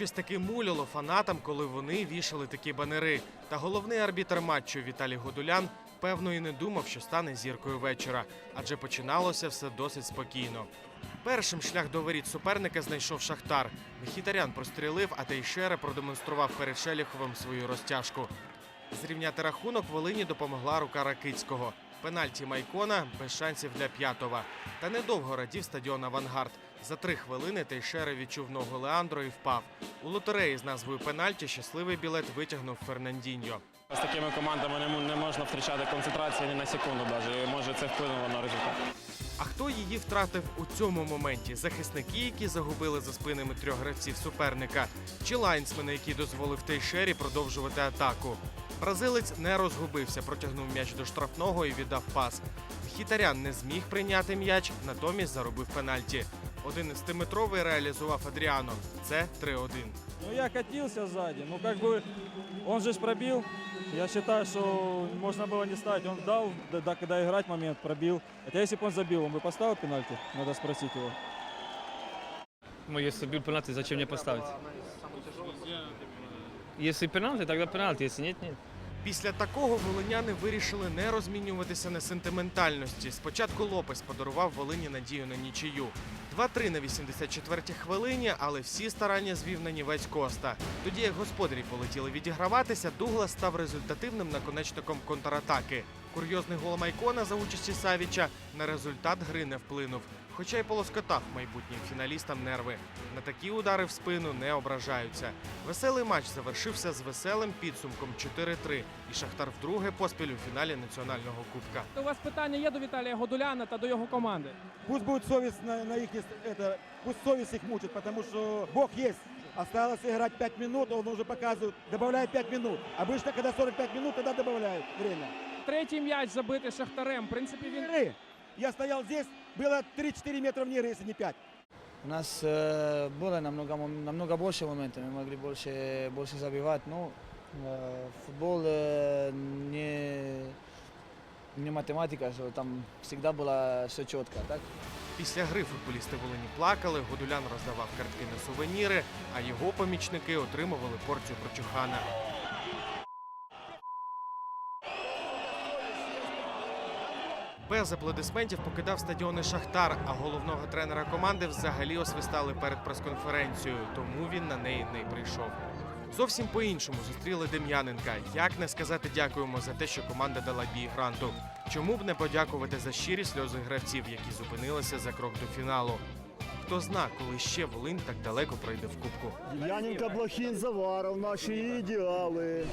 Щось таке муляло фанатам, коли вони вішали такі банери. Та головний арбітр матчу Віталій Годулян певно і не думав, що стане зіркою вечора, адже починалося все досить спокійно. Першим шлях до воріт суперника знайшов Шахтар. Мехітарян прострілив, а Тейшера продемонстрував перед Шеліховим свою розтяжку. Зрівняти рахунок Волині допомогла рука Ракицького. Пенальті Майкона без шансів для п'ятого. Та недовго радів стадіон Авангард. За три хвилини Тейшера відчув ногу Леандро і впав. У лотереї з назвою пенальті щасливий білет витягнув Фернандіньо. З такими командами не, не можна втрачати концентрацію ні на секунду, навіть. І може це вплинуло на результат. А хто її втратив у цьому моменті? Захисники, які загубили за спинами трьох гравців суперника, чи лайнсмени, які дозволив Тейшері продовжувати атаку. Бразилець не розгубився, протягнув м'яч до штрафного і віддав пас. Хітарян не зміг прийняти м'яч, натомість заробив пенальті. 11-метровий реалізував Адріано. Це 3-1. Ну, я катился сзади. Ну, как бы, он же ж пробил. Я считаю, что можно было не ставить. Он дал, да, да, когда играть момент, пробил. Хотя если бы он забил, он бы поставил пенальти? Надо спросить его. Ну, если бил пенальти, зачем мне поставить? Если пенальти, тогда пенальти, если нет, нет. Після такого волиняни вирішили не розмінюватися на сентиментальності. Спочатку Лопес подарував Волині надію на нічию. 2-3 на 84-й хвилині, але всі старання звів на нівець Коста. Тоді як господарі полетіли відіграватися, Дуглас став результативним наконечником контратаки. Курйозний гол Майкона за участі Савіча на результат гри не вплинув. Хоча й полоскотав майбутнім фіналістам нерви. На такі удари в спину не ображаються. Веселий матч завершився з веселим підсумком 4-3. І Шахтар вдруге поспіль у фіналі національного кубка. У вас питання є до Віталія Годуляна та до його команди? Пусть будет совесть на, на их, это, пусть совесть их мучит, потому что Бог есть. Осталось играть 5 минут, он уже показывает, добавляет 5 минут. Обычно, когда 45 минут, тогда добавляют время. Третій м'яч забитий Шахтарем. В принципі, він Игры. Я стоял здесь, было 3-4 метра вне игры, если не 5. У нас э, было намного, мом- намного больше моментов, мы могли больше, больше забивать, но э, футбол э, не, не математика, что там всегда было все четко, так? Після гри футболісти Волині плакали, Годулян роздавав картки на сувеніри, а його помічники отримували порцію прочухана. Без аплодисментів покидав стадіони Шахтар, а головного тренера команди взагалі освистали перед прес-конференцією, тому він на неї не прийшов. Зовсім по-іншому зустріли Дем'яненка. Як не сказати дякуємо за те, що команда дала бій гранту. Чому б не подякувати за щирі сльози гравців, які зупинилися за крок до фіналу? Хто зна, коли ще Волинь так далеко пройде в кубку. Яненка Блохін заварив наші ідеали.